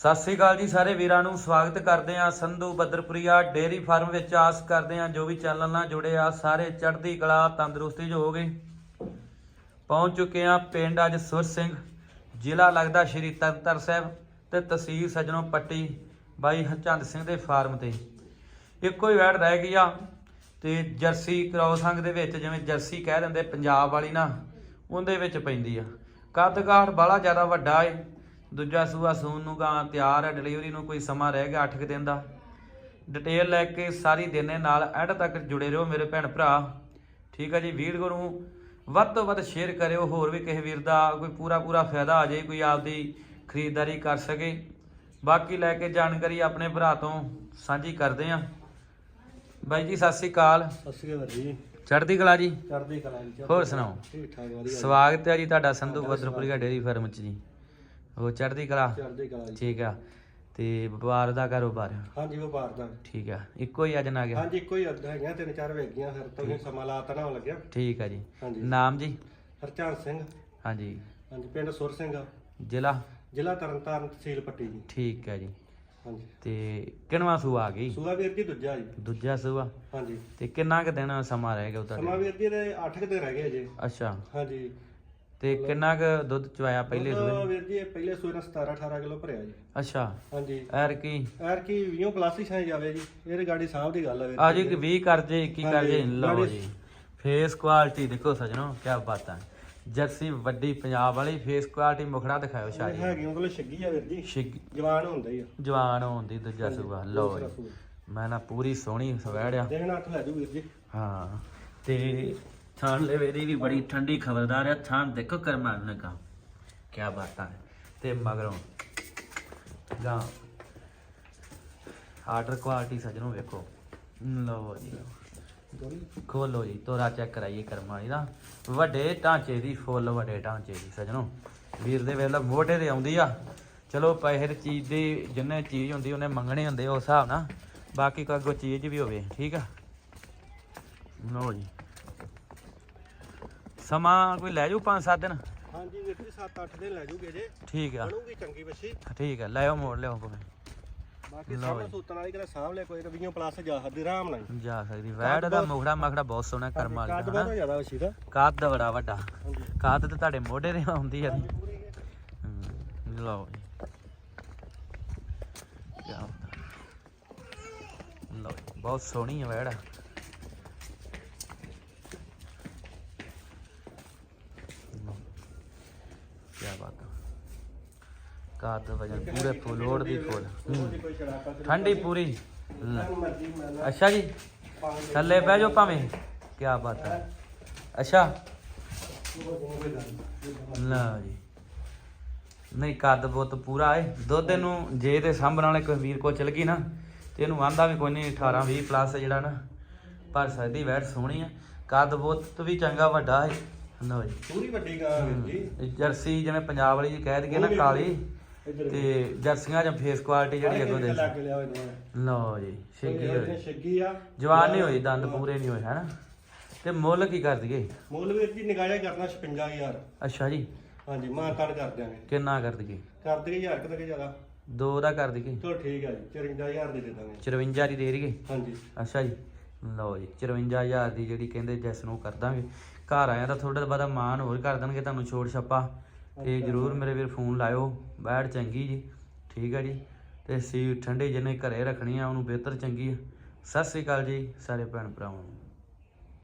ਸਤਿ ਸ੍ਰੀ ਅਕਾਲ ਜੀ ਸਾਰੇ ਵੀਰਾਂ ਨੂੰ, ਸਵਾਗਤ ਕਰਦੇ ਆ ਸੰਧੂ ਬੱਦਰਪੁਰੀਆ ਡੇਅਰੀ ਫਾਰਮ ਵਿੱਚ। ਆਸ ਕਰਦੇ ਆ ਜੋ ਵੀ ਚੈਨਲ ਨਾਲ ਜੁੜੇ ਆ, ਸਾਰੇ ਚੜ੍ਹਦੀ ਕਲਾ, ਤੰਦਰੁਸਤੀ ਚ ਹੋਗੇ। ਪਹੁੰਚ ਚੁੱਕੇ ਆ ਪਿੰਡ ਅੱਜ ਸੁਰ ਸਿੰਘ, ਜ਼ਿਲ੍ਹਾ ਲੱਗਦਾ ਸ਼੍ਰੀ ਤਰਨਤਾਰਨ ਸਾਹਿਬ ਤੇ ਤਹਿਸੀਲ ਸਜਣੋਂ ਪੱਟੀ ਬਾਈ ਹਰਚੰਦ ਸਿੰਘ ਦੇ ਫਾਰਮ ਤੇ। ਇੱਕੋ ਹੀ ਵੈੜ ਰਹਿ ਗਈ ਆ ਤੇ ਜਰਸੀ ਕ੍ਰੋਸ ਅੰਗ ਦੇ ਵਿੱਚ, ਜਿਵੇਂ ਜਰਸੀ ਕਹਿ ਦਿੰਦੇ, ਪੰਜਾਬ ਵਾਲੀ ਨਾ, ਉਹਦੇ ਵਿੱਚ ਪੈਂਦੀ ਆ। ਕੱਦ ਕਾਠ ਬਾਲਾ ਜ਼ਿਆਦਾ ਵੱਡਾ ਏ। ਦੂਜਾ ਸੂਆ ਸੂਨ ਨੂੰ ਗਾਂ ਤਿਆਰ ਹੈ ਡਿਲੀਵਰੀ ਨੂੰ ਕੋਈ ਸਮਾਂ ਰਹਿ ਗਿਆ 8 ਕੁ ਦਿਨ ਦਾ। ਡਿਟੇਲ ਲੈ ਕੇ ਸਾਰੀ ਦਿਨੇ ਨਾਲ ਐਡ ਤੱਕ ਜੁੜੇ ਰਹੋ ਮੇਰੇ ਭੈਣ ਭਰਾ। ਠੀਕ ਹੈ ਜੀ ਵੀਡੀਓ ਨੂੰ ਵੱਧ ਤੋਂ ਵੱਧ ਸ਼ੇਅਰ ਕਰਿਓ ਹੋਰ ਵੀ ਕਿਸੇ ਵੀਰ ਦਾ ਕੋਈ ਪੂਰਾ ਪੂਰਾ ਫਾਇਦਾ ਆ ਜਾਏ ਕੋਈ ਆਪਦੀ ਖਰੀਦਦਾਰੀ ਕਰ ਸਕੇ। ਬਾਕੀ ਲੈ ਕੇ ਜਾਣਕਾਰੀ ਆਪਣੇ ਭਰਾ ਤੋਂ ਸਾਂਝੀ ਕਰਦੇ ਆਂ। ਬਾਈ ਜੀ ਸਤਿ ਸ੍ਰੀ ਅਕਾਲ। ਸਤਿ ਸ਼੍ਰੀ ਅਕਾਲ ਜੀ। ਚੜ੍ਹਦੀ ਕਲਾ ਜੀ? ਚੜ੍ਹਦੀ ਕਲਾ ਜੀ ਹੋਰ ਸੁਣਾਓ? ਠੀਕ ਠਾਕ ਵਧੀਆ ਸਵਾਗਤ ਹੈ ਜੀ ਤੁਹਾਡਾ ਸੰਧੂ ਬਦਰਪੁਰੀਆ ਡੇਅਰੀ ਫਾਰਮ ਚ ਜੀ। ਉਹ ਚੜ੍ਹਦੀ ਕਲਾ? ਚੜ੍ਹਦੀ ਕਲਾ ਜੀ। ਠੀਕ ਆ। ਤੇ ਵਪਾਰ ਦਾ ਕਾਰੋਬਾਰ? ਹਾਂਜੀ ਵਪਾਰ ਦਾ। ਠੀਕ ਆ। ਇੱਕੋ ਹੀ ਅੱਜ ਨਾ ਗਿਆ? ਹਾਂਜੀ ਇੱਕੋ ਹੀ ਅੱਧਾ ਹੈਗੀਆਂ ਤਿੰਨ ਚਾਰ ਵੇਗੀਆਂ ਫਿਰ ਤੁਸੀਂ ਸਮਾਂ ਲਾਤਾ ਨਾ ਲੱਗਿਆ। ਠੀਕ ਆ ਜੀ। ਨਾਮ ਜੀ? ਹਰਚਾਨ ਸਿੰਘ। ਹਾਂਜੀ। ਹਾਂਜੀ ਪਿੰਡ ਸੁਰ ਸਿੰਘ। ਜ਼ਿਲ੍ਹਾ? ਜ਼ਿਲ੍ਹਾ ਤਰਨਤਾਰਨ ਤਹਿਸੀਲ ਪੱਟੀ ਜੀ। ਠੀਕ ਹੈ ਜੀ। ਹਾਂਜੀ। ਤੇ ਕਿੰਨਵਾਂ ਸੂਆ ਆ ਗਈ? ਸੂਆ ਵੀਰ ਜੀ ਦੂਜਾ ਜੀ। ਦੂਜਾ ਸੂਆ? ਹਾਂਜੀ। ਤੇ ਕਿੰਨਾ ਕੁ ਦਿਨ ਸਮਾਂ ਰਹਿ ਗਿਆ ਉਹ ਸਮਾਂ ਵੀਰ ਜੀ ਦੇ 8 ਕੁ ਦਿਨ ਰਹਿ ਗਏ ਅਜੇ। ਅੱਛਾ। ਹਾਂਜੀ। ਤੇ ਕਿੰਨਾ ਕੁ ਦੁੱਧ ਚਵਾਇਆ ਪਹਿਲੇ ਸੂਏ ਵੀਰ ਜੀ ਇਹ ਪਹਿਲੇ ਸੂਏ ਨਾਲ 17 18 ਕਿਲੋ ਭਰਿਆ ਜੀ। ਅੱਛਾ। ਹਾਂਜੀ। ਐਰ ਕੀ ਐਰ ਕੀ 20 ਪਲੱਸ ਹੀ ਛਾਈ ਜਾਵੇ ਜੀ। ਇਹ ਗਾੜੀ ਸਾਹਿਬ ਦੀ ਗੱਲ ਆ ਵੀਰ ਆ ਜੀ 20 ਕਰ ਜੇ 21 ਕਰ ਜੇ ਲਓ ਜੀ। ਫੇਸ ਕੁਆਲਿਟੀ ਦੇਖੋ ਸਜਣੋ ਕੀ ਬਾਤਾਂ ਜਰਸੀ ਵੱਡੀ ਪੰਜਾਬ ਵਾਲੀ ਫੇਸ ਕੁਆਲਿਟੀ ਮੁਖੜਾ ਇਹ ਸ਼ਾਰੀ ਹੈਗੀ ਮਤਲਬ ਛੱਗੀ ਆ ਵੀਰ ਜੀ। ਛਿੱਗ ਜਵਾਨ ਹੁੰਦਾ ਹੀ ਆ। ਜਵਾਨ ਹੋਣ ਦੀ ਦੂਜਾ ਸੂਆ ਲਓ ਜੀ। ਮੈਂ ਨਾ ਪੂਰੀ ਸੋਹਣੀ ਸਵੈੜਿਆ ਦੇਣ ਅੱਠ ਲੈ ਜੂ ਵੀਰ ਜੀ। ਹਾਂ ਤੇ ਥਾਣ ਲਵੇ ਦੀ ਵੀ ਬੜੀ ਠੰਡੀ ਖਬਰਦਾਰ ਹੈ ਥਾਣ ਦੇਖੋ ਕਰਮਾਨ ਲਗਾ ਕੀ ਬਾਤਾਂ ਨੇ। ਤੇ ਮਗਰੋਂ ਜਾਂ ਆਰਡਰ ਕੁਆਲਿਟੀ ਸਜਣੋ ਵੇਖੋ। ਲਓ ਜੀ। ਖੋਲੋ ਜੀ, ਤੋਰਾ ਚੈੱਕ ਕਰਾਈਏ ਕਰਮਾਂ ਵਾਲੀ ਦਾ ਵੱਡੇ ਢਾਂਚੇ ਦੀ, ਫੁੱਲ ਵੱਡੇ ਢਾਂਚੇ ਦੀ ਸਜਣੋ। ਵੀਰ ਦੇ ਵੇਲੇ ਮੋਢੇ ਤੇ ਆਉਂਦੀ ਆ। ਚਲੋ ਪੈਸੇ ਦੀ ਚੀਜ਼ ਦੀ, ਜਿੰਨੇ ਚੀਜ਼ ਹੁੰਦੀ, ਉਹਨੇ ਮੰਗਣੇ ਹੁੰਦੇ ਉਸ ਹਿਸਾਬ ਨਾਲ। ਬਾਕੀ ਕੋਈ ਅੱਗੋਂ ਚੀਜ਼ ਵੀ ਹੋਵੇ, ਠੀਕ ਆ? ਲਓ ਜੀ। ਸਮਾਂ ਕੋਈ ਲੈ ਜਾਊ 5-7 ਦਿਨ? ਹਾਂਜੀ ਵੀਰ ਜੀ 7-8 ਦਿਨ ਲੈ ਜੂਗੇ ਜੇ। ਠੀਕ ਆ। ਬਣੂਗੀ ਚੰਗੀ ਬੱਛੀ ਠੀਕ ਆ ਲੈ ਆਓ ਮੋੜ ਲਿਆਓ ਭਾਵੇਂ। ਬਾਕੀ ਲਓ ਸਾਹਮਣੇ ਜੀ। ਸੂਤਣ ਵਾਲੀ ਕਿਹੜਾ ਸਾਂਭ ਲੈ ਕੋਈ 20 ਪਲੱਸ ਜਾ ਹੱਦੀ ਆਰਾਮ ਨਾਲ। ਜਾ ਸਕਦੀ ਵੈੜ ਦਾ ਮੁਖੜਾ ਮਖੜਾ ਬਹੁਤ ਸੋਹਣਾ ਕਰਮ ਵਾਲੀ ਕੱਦ ਬਹੁਤ ਜ਼ਿਆਦਾ ਬੱਛੀ ਦਾ। ਕੱਦ ਬੜਾ ਵੱਡਾ। ਹਾਂਜੀ। ਕੱਦ ਤੇ ਤੁਹਾਡੇ ਮੋਢੇ ਤੇ ਆਉਂਦੀ ਆ ਪੂਰੀ ਹੈ। ਹਮ, ਲਓ ਜੀ। ਕਿਆ ਬਾਤ ਆ। ਲਓ ਜੀ, ਬਹੁਤ ਸੋਹਣੀ ਹੈ ਵੈੜ ਕੀ ਬਾਤ ਆ ਕੱਦ ਵਜਨ ਪੂਰੇ ਫੁੱਲ ਓੜ ਦੀ ਫੁੱਲ। ਠੰਡੀ ਪੂਰੀ। ਲੈ। ਲਾ- ਅੱਛਾ ਜੀ। ਦੇ- ਥੱਲੇ ਬਹਿ ਜਾਓ ਭਾਵੇਂ। ਕੀ ਬਾਤ ਹੈ। ਅੱਛਾ। ਲਓ ਜੀ। ਨਹੀਂ ਕੱਦ ਬੁੱਤ ਪੂਰਾ ਏ ਦੁੱਧ ਇਹਨੂੰ ਜੇ ਤੇ ਸਾਂਭਣ ਵਾਲੇ ਕੋਈ ਵੀਰ ਕੋ ਚਲ ਗਈ ਨਾ ਤੇ ਇਹਨੂੰ ਆਂਦਾ ਵੀ ਕੋਈ ਨਹੀਂ 18 20 ਪਲੱਸ ਜਿਹੜਾ ਨਾ ਭਰ ਸਕਦੀ ਵੈਟ ਸੋਹਣੀ ਆ। ਕੱਦ ਬੁੱਤ ਵੀ ਚੰਗਾ ਵੱਡਾ ਏ ਲਓ ਜੀ। ਪੂਰੀ ਵੱਡੀ ਗਾਂ ਵੀਰ ਜੀ। ਜਰਸੀ ਜਿਵੇਂ ਪੰਜਾਬ ਵਾਲੀ ਜੀ ਕਹਿ ਦਈਏ ਨਾ ਕਾਲੀ। ਤੇ ਜਰਸੀਆਂ ਜਾਂ ਫੇਸ ਕੁਆਲਿਟੀ ਜਿਹੜੀ ਅੱਗੋਂ ਦੇ ਲਓ ਜੀ ਛੇਕੀ ਹੋਈ। ਛੱਗੀ ਆ। ਜਵਾਨ ਨਹੀਂ ਹੋਈ ਦੰਦ ਪੂਰੇ ਨਹੀਂ ਹੋਏ ਹੈਨਾ? ਤੇ ਮੁੱਲ ਕੀ ਕਰ ਦਈਏ? ਮੁੱਲ ਵੀਰ ਜੀ ਨਿਗਾਹਿਆ ਕਰਨਾ 56000 ਅੱਛਾ ਜੀ। ਹਾਂਜੀ ਮਾਂ ਕਾਰਡ ਕਰ ਦਿਆਂਗੇ। ਕਿੰਨਾ ਕਰ ਦਈਏ? ਕਰ ਦਈਏ ਹਜ਼ਾਰ ਕਿਤੇ ਕਿ ਜ਼ਿਆਦਾ? ਦੋ ਦਾ ਕਰ ਦਈਏ। ਚਲੋ ਠੀਕ ਹੈ ਜੀ 54000 ਦੇ ਦੇ ਦਾਂਗੇ। 54 ਦੀ ਦੇ ਰਹੀਏ ਹਾਂਜੀ। ਅੱਛਾ ਜੀ। ਲਓ ਜੀ 54000 ਦੀ ਜਿਹੜੀ ਕਹਿੰਦੇ ਜੈਸ ਨੂੰ ਕਰ ਦਾਂਗੇ। ਘਰ ਆਇਆ ਤਾਂ ਥੋੜਾ ਬਾਅਦ ਮਾਨ ਹੋਰ ਕਰ ਦੇਣਗੇ ਤੁਹਾਨੂੰ ਛੋੜ ਛੱਪਾ ਤੇ ਜਰੂਰ ਮੇਰੇ ਵੀਰ ਫੋਨ ਲਾਇਓ ਬੈੜ ਚੰਗੀ ਜੀ, ਠੀਕ ਹੈ ਜੀ। ਤੇ ਸੀ ਠੰਡੇ ਜਿਹਨੇ ਘਰੇ ਰੱਖਣੀ ਆ, ਉਹਨੂੰ ਬਿਹਤਰ ਚੰਗੀ ਆ। ਸਤਿ ਸ੍ਰੀ ਅਕਾਲ ਜੀ, ਸਾਰੇ ਭੈਣ ਭਰਾਵਾਂ ਨੂੰ।